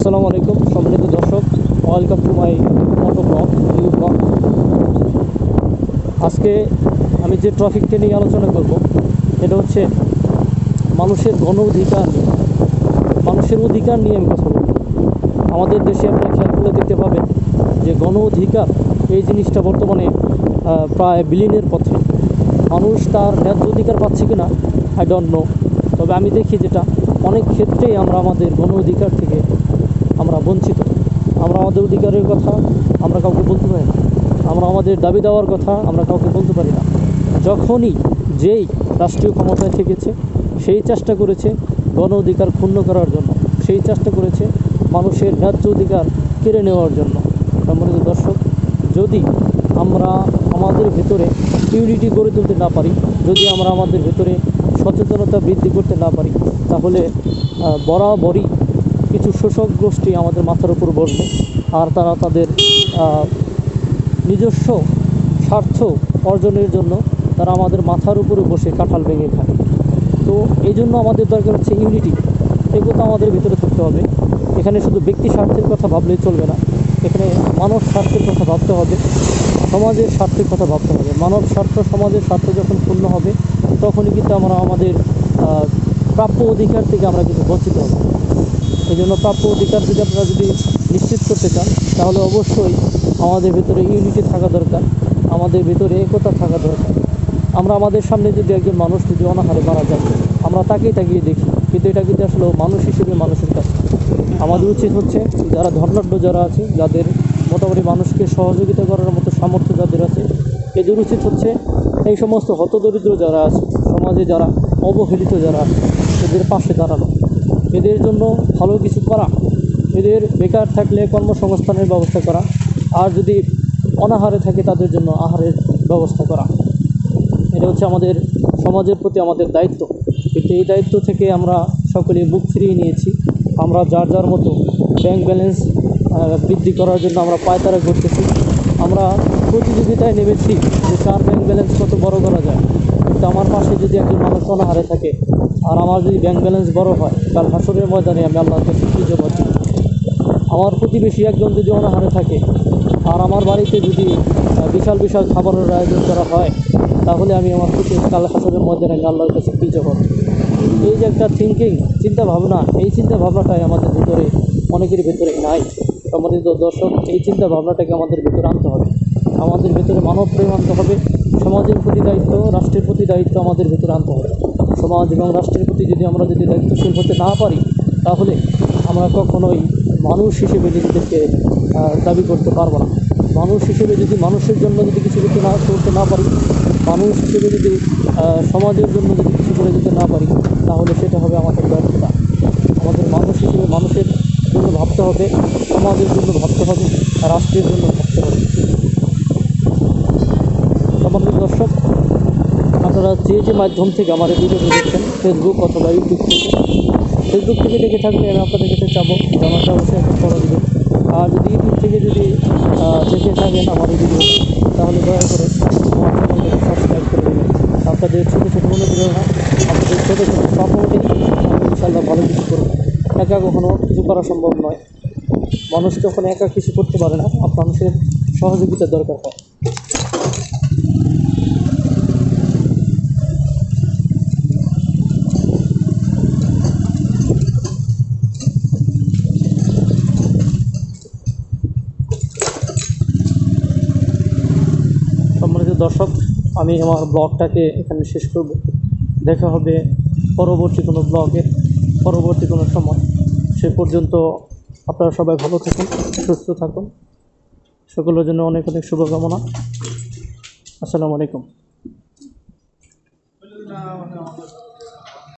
আসসালামু আলাইকুম, সম্মানিত দর্শক welcome to my moto vlog new আজকে আমি যে ট্রফিককে নিয়ে আলোচনা করব, এটা হচ্ছে মানুষের গণ অধিকার নিয়ে। মানুষের অধিকার নিয়ে আমি কথা বলব। আমাদের দেশে আপনারা খেয়াল করলে দেখতে পাবেন যে গণ অধিকার এই জিনিসটা বর্তমানে প্রায় বিলীনের পথে। মানুষ তার ন্যায্য অধিকার পাচ্ছে কি না আই ডোন্ট নো তবে আমি দেখি যেটা, অনেক ক্ষেত্রেই আমরা আমাদের গণ অধিকার থেকে আমরা বঞ্চিত। আমরা আমাদের অধিকারের কথা আমরা কাউকে বলতে পারি না। আমরা আমাদের দাবি দেওয়ার কথা আমরা কাউকে বলতে পারি না। যখনই যেই রাষ্ট্রীয় ক্ষমতায় থেকেছে, সেই চেষ্টা করেছে গণ অধিকার ক্ষুণ্ণ করার জন্য। সেই চেষ্টা করেছে মানুষের ন্যায্য অধিকার কেড়ে নেওয়ার জন্য। সম্মানিত দর্শক, যদি আমরা আমাদের ভেতরে ইউনিটি গড়ে তুলতে না পারি, যদি আমরা আমাদের ভেতরে সচেতনতা বৃদ্ধি করতে না পারি, তাহলে বরাবরই কিছু শোষক গোষ্ঠী আমাদের মাথার উপর বসবে আর তারা তাদের নিজস্ব স্বার্থ অর্জনের জন্য তারা আমাদের মাথার উপরে বসে কাঁঠাল ভেঙে খায়। তো এই জন্য আমাদের দরকার হচ্ছে ইউনিটি কথা আমাদের ভিতরে থাকতে হবে। এখানে শুধু ব্যক্তি স্বার্থের কথা ভাবলেই চলবে না। এখানে মানব স্বার্থের কথা ভাবতে হবে। সমাজের স্বার্থের কথা ভাবতে হবে। মানব স্বার্থ সমাজের স্বার্থ যখন পূর্ণ হবে, তখনই কিন্তু আমরা আমাদের প্রাপ্য অধিকার থেকে আমরা কিন্তু বঞ্চিত হব। এই জন্য প্রাপ্য অধিকার যদি আপনারা যদি নিশ্চিত করতে চান, তাহলে অবশ্যই আমাদের ভিতরে ইউনিটি থাকা দরকার, আমাদের ভেতরে একতা থাকা দরকার। আমরা আমাদের সামনে যদি একজন মানুষ যদি অনাহারে মারা যায়, আমরা তাকেই তাকিয়ে দেখি, কিন্তু এটা কিন্তু আসলে মানুষ হিসেবে মানুষের কাছে আমাদের উচিত হচ্ছে যারা ধর্নাঢ্য যারা আছে, যাদের মোটামুটি মানুষকে সহযোগিতা করার মতো সামর্থ্য যাদের আছে, এদের উচিত হচ্ছে এই সমস্ত হতদরিদ্র যারা আছে, সমাজে যারা অবহেলিত যারা আছে এদের পাশে দাঁড়ানো। এদের জন্য ভালো কিছু করা। এদের বেকার থাকলে কর্মসংস্থানের ব্যবস্থা করা। আর যদি অনাহারে থাকে, তাদের জন্য আহারের ব্যবস্থা করা। এটা হচ্ছে আমাদের সমাজের প্রতি আমাদের দায়িত্ব। কিন্তু এই দায়িত্ব থেকে আমরা সকলে বুক ফিরিয়ে নিয়েছি। আমরা যার যার মতো ব্যাংক ব্যালেন্স বৃদ্ধি করার জন্য আমরা পায়তারা করতেছি। আমরা প্রতিযোগিতায় নেমেছি যে কার ব্যাংক ব্যালেন্স কত বড় করা যায়। কিন্তু আমার পাশে যদি একজন মানুষ অনাহারে থাকে, আর আমার যদি ব্যাংক ব্যালেন্স বড় হয়, কাল হাসরের ময়দানে আমি আল্লাহর কাছে কী আমার প্রতিবেশী একজন যদি অনাহারে থাকে, আর আমার বাড়িতে যদি বিশাল বিশাল খাবারের আয়োজন করা হয়, তাহলে আমি আমার প্রতি কাল হাসরের ময়দানে আমি আল্লাহর কাছে কী জবাব এই যে একটা থিঙ্কিং চিন্তা ভাবনা এই চিন্তা ভাবনাটাই আমাদের ভিতরে, অনেকের ভিতরে নাই। সম্মানিত দর্শক, এই চিন্তা ভাবনাটাকে আমাদের ভিতরে আনতে হবে। আমাদের ভিতরে মানব প্রেম আনতে হবে। সমাজের প্রতি দায়িত্ব, রাষ্ট্রের প্রতি দায়িত্ব আমাদের ভেতরে আনতে হবে। সমাজ এবং রাষ্ট্রের প্রতি যদি আমরা যদি দায়িত্বশীল হতে না পারি, তাহলে আমরা কখনোই মানুষ হিসেবে নিজেদেরকে দাবি করতে পারব না। মানুষ হিসেবে যদি মানুষের জন্য যদি কিছু করতে না করতে না পারি, মানুষ হিসেবে যদি সমাজের জন্য যদি কিছু করে দিতে না পারি, তাহলে সেটা হবে আমাদের ব্যর্থতা। আমাদের মানুষ হিসেবে মানুষের জন্য ভাবতে হবে, সমাজের জন্য ভাবতে হবে রাষ্ট্রের জন্য ভাবতে হবে। যে যে মাধ্যম থেকে আমার এই ভিডিওটি দেখছেন ফেসবুক অথবা ইউটিউব থেকে। ফেসবুক থেকে দেখে থাকলে আমি আপনাদের কাছে চাবো আমাকে অবশ্যই একটা ফলো দেবেন। আর যদি ইউটিউব থেকে যদি দেখে থাকেন এই ভিডিও তাহলে দয়া করে সাবস্ক্রাইব করে দেবেন। আপনাদের ছোটো ছোটো অনুপ্রেরণা আপনাদের ছোটো ছোটো সাপোর্টে ইনশাল্লাহ ভালো কিছু করব। একা কখনো কিছু করা সম্ভব নয়। মানুষ যখন একা কিছু করতে পারে না মানুষের সহযোগিতার দরকার হয় সম্মানিত দর্শক, আমি আমার ব্লগটাকে এখানে শেষ করব। দেখা হবে পরবর্তী কোনো ব্লগে, পরবর্তী কোনো সময়। সে পর্যন্ত আপনারা সবাই ভালো থাকুন, সুস্থ থাকুন। সকলের জন্য অনেক অনেক শুভকামনা। আসসালামু আলাইকুম।